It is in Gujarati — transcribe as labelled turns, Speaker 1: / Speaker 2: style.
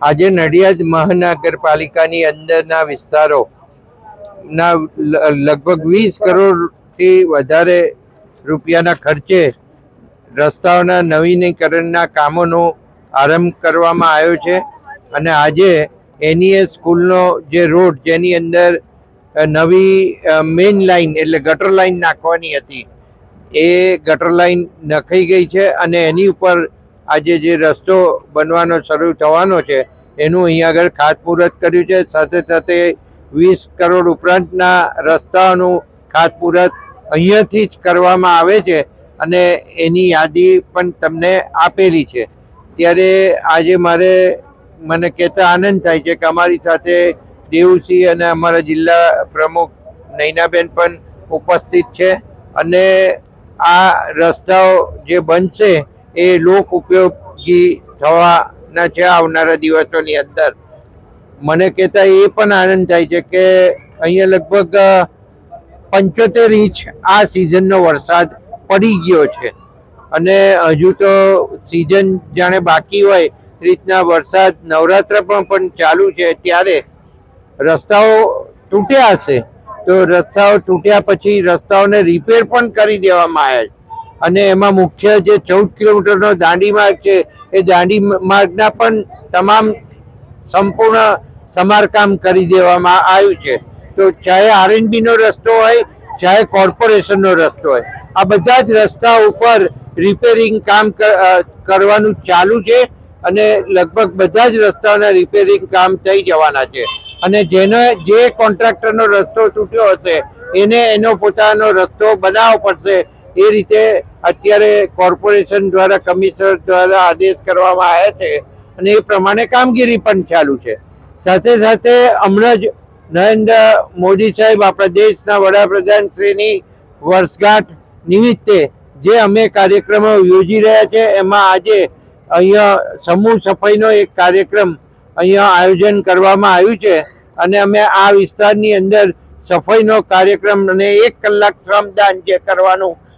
Speaker 1: આજે નડિયાદ મહાનગરપાલિકાની અંદરના વિસ્તારો ના લગભગ વીસ કરોડથી વધારે રૂપિયાના ખર્ચે રસ્તાઓના નવીનીકરણના કામોનો આરંભ કરવામાં આવ્યો છે અને આજે એનીએ સ્કૂલનો જે રોડ જેની અંદર નવી મેઇન લાઇન એટલે ગટર લાઈન નાખવાની હતી, એ ગટર લાઈન નખાઈ ગઈ છે અને એની ઉપર આજે જે રસ્તો બનવાનો શરૂ થવાનો છે, એનું અહીંયા આગળ ખાતમુહૂર્ત કર્યું છે. સાથે સાથે વીસ કરોડ ઉપરાંતના રસ્તાઓનું ખાતમુહૂર્ત અહીંયાથી જ કરવામાં આવે છે અને એની યાદી પણ તમને આપેલી છે. ત્યારે આજે મારે, મને કહેતા આનંદ થાય છે કે અમારી સાથે દેવસિંહ અને અમારા જિલ્લા પ્રમુખ નૈનાબેન પણ ઉપસ્થિત છે અને આ રસ્તાઓ જે બનશે એ લોક ઉપયોગી થવાના છે આવનારા દિવસોની અંદર. મને કહેતા એ પણ આનંદ થાય છે કે અહીંયા લગભગ પંચોતેર ઇંચ આ સિઝનનો વરસાદ પડી ગયો છે. અને હજુ તો સિઝન જાણે બાકી હોય રીતના વરસાદ નવરાત્રમાં પણ ચાલુ છે ત્યારે રસ્તાઓ તૂટ્યા હશે. તો રસ્તાઓ તૂટ્યા પછી રસ્તાઓને રિપેર પણ કરી દેવામાં આવ્યા છે. અને એમાં મુખ્ય જે ચૌદ કિલોમીટરનો દાંડી માર્ગ છે, એ દાંડી માર્ગના પણ તમામ સંપૂર્ણ સમારકામ કરી દેવામાં આવ્યું છે. તો ચાહે આરએનબીનો રસ્તો હોય, ચાહે કોર્પોરેશનનો રસ્તો હોય, આ બધા જ રસ્તા ઉપર રિપેરિંગ કામ કરવાનું ચાલુ છે અને લગભગ બધા જ રસ્તાઓના રિપેરિંગ કામ થઈ જવાના છે. અને જેનો, જે કોન્ટ્રાક્ટરનો રસ્તો તૂટ્યો હશે, એને એનો પોતાનો રસ્તો બનાવવો પડશે એ રીતે અત્યારે કોર્પોરેશન દ્વારા, કમિશનર દ્વારા આદેશ કરવામાં આવ્યા છે અને એ પ્રમાણે કામગીરી પણ ચાલુ છે. સાથે સાથે હમણાં જ નરેન્દ્ર મોદી સાહેબ આપણા દેશના વડાપ્રધાન શ્રીની વર્ષગાંઠ નિમિત્તે જે અમે કાર્યક્રમો યોજી રહ્યા છે, એમાં આજે અહીંયા સમૂહ સફાઈનો એક કાર્યક્રમ અહીંયા આયોજન કરવામાં આવ્યું છે અને અમે આ વિસ્તારની અંદર સફાઈનો કાર્યક્રમ અને એક કલાક શ્રમદાન જે કરવાનું